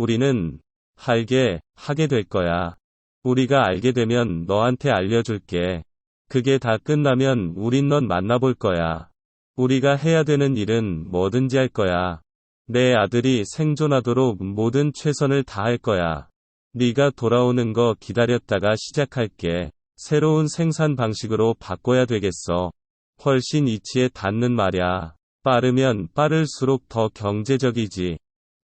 우리는 알게 하게 될 거야. 우리가 알게 되면 너한테 알려줄게. 그게 다 끝나면 우린 넌 만나볼 거야. 우리가 해야 되는 일은 뭐든지 할 거야. 내 아들이 생존하도록 모든 최선을 다할 거야. 네가 돌아오는 거 기다렸다가 시작할게. 새로운 생산 방식으로 바꿔야 되겠어. 훨씬 이치에 닿는 말야. 빠르면 빠를수록 더 경제적이지.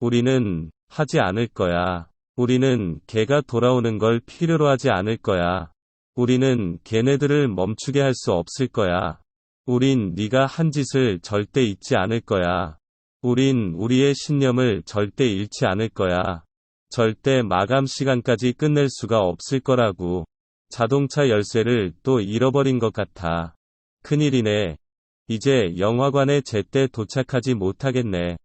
우리는 하지 않을 거야. 우리는 걔가 돌아오는 걸 필요로 하지 않을 거야. 우리는 걔네들을 멈추게 할 수 없을 거야. 우린 네가 한 짓을 절대 잊지 않을 거야. 우린 우리의 신념을 절대 잃지 않을 거야. 절대 마감 시간까지 끝낼 수가 없을 거라고. 자동차 열쇠를 또 잃어버린 것 같아. 큰일이네. 이제 영화관에 제때 도착하지 못하겠네.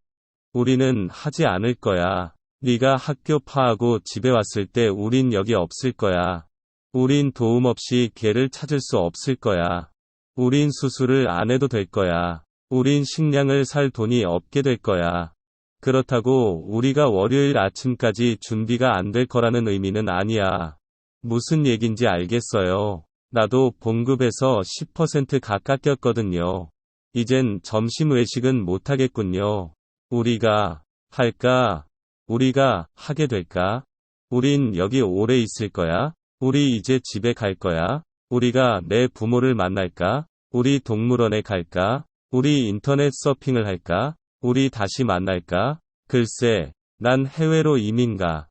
우리는 하지 않을 거야. 네가 학교 파하고 집에 왔을 때 우린 여기 없을 거야. 우린 도움 없이 걔를 찾을 수 없을 거야. 우린 수술을 안 해도 될 거야. 우린 식량을 살 돈이 없게 될 거야. 그렇다고 우리가 월요일 아침까지 준비가 안 될 거라는 의미는 아니야. 무슨 얘긴지 알겠어요. 나도 봉급에서 10%가 깎였거든요. 이젠 점심 외식은 못하겠군요. 우리가 할까? 우리가 하게 될까? 우린 여기 오래 있을 거야? 우리 이제 집에 갈 거야? 우리가 내 부모를 만날까? 우리 동물원에 갈까? 우리 인터넷 서핑을 할까? 우리 다시 만날까? 글쎄, 난 해외로 이민 가.